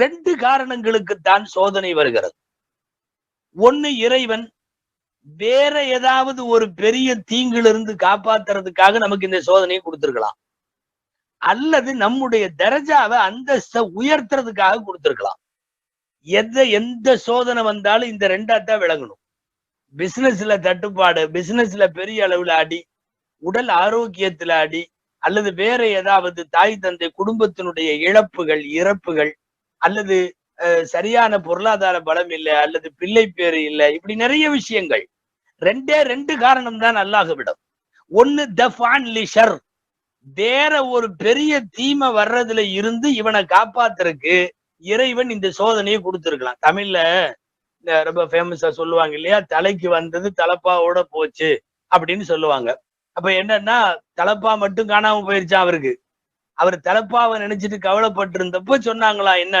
ரெண்டு காரணங்களுக்கு தான் சோதனை வருகிறது. ஒண்ணு இறைவன் வேற ஏதாவது ஒரு பெரிய தீங்கிலிருந்து காப்பாத்துறதுக்காக நமக்கு இந்த சோதனையை கொடுத்திருக்கலாம். அல்லது நம்முடைய தரஜாவை அந்தஸ்தை உயர்த்துறதுக்காக கொடுத்திருக்கலாம். எந்த எந்த சோதனை வந்தாலும் இந்த ரெண்டாத்தான் விளங்கணும். பிசினஸ்ல தட்டுப்பாடு பிசினஸ்ல பெரிய அளவுல அடி உடல் ஆரோக்கியத்துல அடி அல்லது வேற ஏதாவது தாய் தந்தை குடும்பத்தினுடைய இழப்புகள் இறப்புகள் அல்லது சரியான பொருளாதார பலம் இல்லை அல்லது பிள்ளை பேரு இல்லை இப்படி நிறைய விஷயங்கள். ரெண்டே ரெண்டு காரணம் தான் அல்லாஹுவிடம் ஒன்னு தஃபான் லிஷர் வேற ஒரு பெரிய தீமை வர்றதுல இருந்து இவனை காப்பாத்துறதுக்கு இறைவன் இந்த சோதனையை கொடுத்திருக்கலாம். தமிழ்ல ரொம்ப ஃபேமஸா சொல்லுவாங்க இல்லையா தலைக்கு வந்தது தலப்பாவோட போச்சு அப்படின்னு சொல்லுவாங்க. அப்ப என்னன்னா தலப்பா மட்டும் காணாம போயிருச்சா அவருக்கு? அவர் தலப்பாவை நினைச்சிட்டு கவலைப்பட்டிருந்தப்போ சொன்னாங்களா என்ன